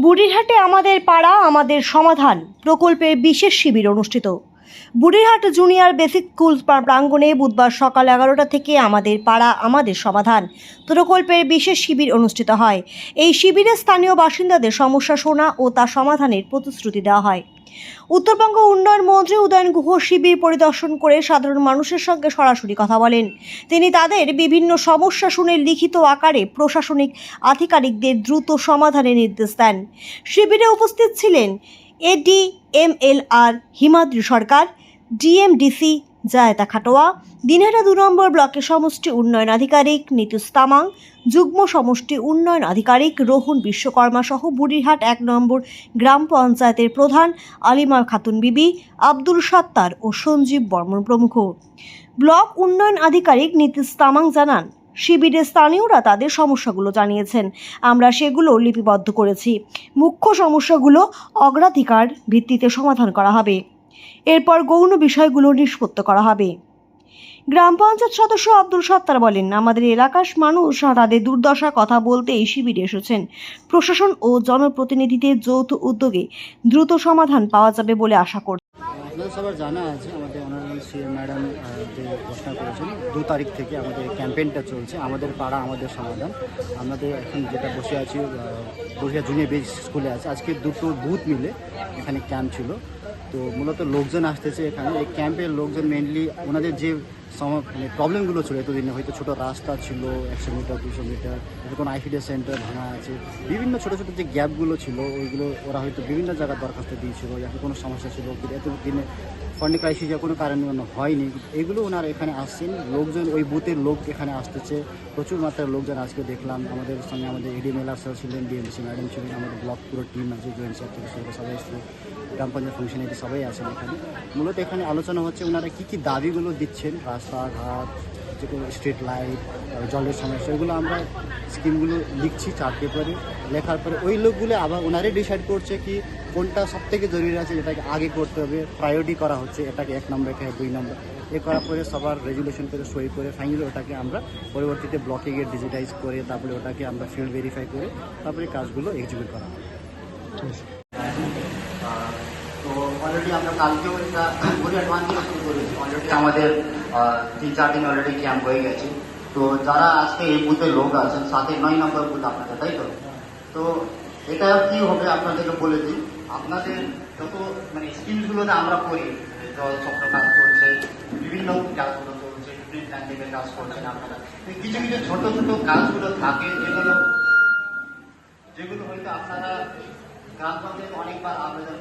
বুড়িরহাটে আমাদের পাড়া, আমাদের সমাধান প্রকল্পের বিশেষ শিবির অনুষ্ঠিত। বুড়িরহাট জুনিয়র বেসিক স্কুল প্রা- প্রাঙ্গণে বুধবার সকাল এগারোটা থেকে আমাদের পাড়া, আমাদের সমাধান প্রকল্পের বিশেষ শিবির অনুষ্ঠিত হয়। এই শিবিরে স্থানীয় বাসিন্দাদের সমস্যা শোনা ও তা সমাধানের প্রতিশ্রুতি দেওয়া হয়। উত্তরবঙ্গ উন্নয়ন মন্ত্রী উদয়ন গুহ শিবির পরিদর্শন করে সাধারণ মানুষের সঙ্গে সরাসরি কথা বলেন। তিনি তাদের বিভিন্ন সমস্যা শুনে লিখিত আকারে প্রশাসনিক আধিকারিকদের দ্রুত সমাধানের নির্দেশ দেন। শিবিরে উপস্থিত ছিলেন AD M L R Himadri Sarkar DMDC Jayta Khatowa, Dinhata দু নম্বর ব্লকের সমষ্টি উন্নয়ন আধিকারিক নিতুস তামাং, যুগ্ম সমষ্টি উন্নয়ন আধিকারিক রোহন বিশ্বকর্মা সহ বুড়িরহাট এক নম্বর গ্রাম পঞ্চায়েতের প্রধান আলিমা খাতুন বিবি, আব্দুল সাত্তার ও সঞ্জীব বর্মন প্রমুখ। ব্লক উন্নয়ন আধিকারিক নীতিশ তামাং জানান শিবিরে স্থানীয়রা তাদের সমস্যাগুলো জানিয়েছেন। আমরা সেগুলো লিপিবদ্ধ করেছি। মুখ্য সমস্যাগুলো অগ্রাধিকার ভিত্তিতে সমাধান করা হবে। এরপর গৌণ বিষয়গুলো নিষ্পত্তি করা হবে। গ্রাম পঞ্চায়েত সদস্য আব্দুল সত্তার বলেন, আমাদের এলাকার মানুষ তাদের দুর্দশা কথা বলতে এই শিবিরে এসেছেন। প্রশাসন ও জনপ্রতিনিধিদের যৌথ উদ্যোগে দ্রুত সমাধান পাওয়া যাবে বলে আশা করছি। সবার জানা আছে, আমাদের অনারেবল সিএম ম্যাডাম যে ঘোষণা করেছেন, দু তারিখ থেকে আমাদের ক্যাম্পেইনটা চলছে, আমাদের পাড়া, আমাদের সমাধান। আমাদের এখন যেটা বসে আছি বসিয়া জুনিয়র বেস স্কুলে আছে। আজকে দুটো বুথ মিলে এখানে ক্যাম্প ছিল। তো মূলত লোকজন আসতেছে এখানে। এই ক্যাম্পের লোকজন মেনলি ওনাদের যে মানে প্রবলেমগুলো ছিল এতদিনে। হয়তো ছোটো রাস্তা ছিল, একশো মিটার দুশো মিটার কোনো আইফিডিয়া সেন্টার ভাঙা আছে। বিভিন্ন ছোটো ছোটো যে গ্যাপগুলো ছিল, ওইগুলো ওরা হয়তো বিভিন্ন জায়গায় দরখাস্ত দিয়েছিল, যাতে কোনো সমস্যা ছিল। কিন্তু এত দিনে ফান্ডিং ক্রাইসিস কোনো কারণে হয়নি। এগুলো ওনারা এখানে আসছেন। লোকজন, ওই বুথের লোক এখানে আসতেছে। প্রচুর মাত্রায় লোকজন আজকে দেখলাম। আমাদের সঙ্গে আমাদের এডি মেলার স্যার ছিলেন ডিএমসি ম্যাডাম ছিলেন, আমাদের ব্লক পুরো টিম আছে জয়েন্ট থেকে সবাই এসেছিল গ্রাম পঞ্চায়েত ফাংশনারি সবাই আছেন এখানে। মূলত এখানে আলোচনা হচ্ছে ওনারা কী কী দাবিগুলো দিচ্ছেন রাস্তাঘাট যে কোনো স্ট্রিট লাইট জলের সমস্যা এগুলো আমরা স্কিমগুলো লিখছি চার্ট পেপারে লেখার পরে ওই লোকগুলো আবার ওনারাই ডিসাইড করছে কি কোনটা সব থেকে জরুরি আছে যেটাকে আগে করতে হবে প্রায়োরিটি করা হচ্ছে এটাকে এক নম্বর এটাকে দুই নম্বর। এ করার পরে সবার রেজুলেশন করে সই করে ফাইনালি ওটাকে আমরা পরবর্তীতে ব্লকে গিয়ে ডিজিটাইজ করে তারপরে ওটাকে আমরা ফিল্ড ভেরিফাই করে তারপরে কাজগুলো এক্সিকিউট করা হবে তো অলরেডি আমরা কালকেও এটা ঘুরে অ্যাডভান্স করেছি। অলরেডি আমাদের তিন চার দিন অলরেডি ক্যাম্প হয়ে গেছে। তো যারা আজকে এই বুথে লোক আছেন, সাথে নয় নম্বর বুথ আপনাদের, তাই তো? তো এটা কি হবে আপনাদেরকে বলে দিই। আপনাদের যত মানে স্কিমসগুলোতে আমরা করি জল চক্র কাজ করছে, বিভিন্ন কাজগুলো চলছে বিভিন্ন কাজ করছেন আপনারা। কিছু কিছু ছোট ছোট কাজগুলো থাকে, যেগুলো যেগুলো হয়তো আপনারা গ্রাম অনেকবার আবেদন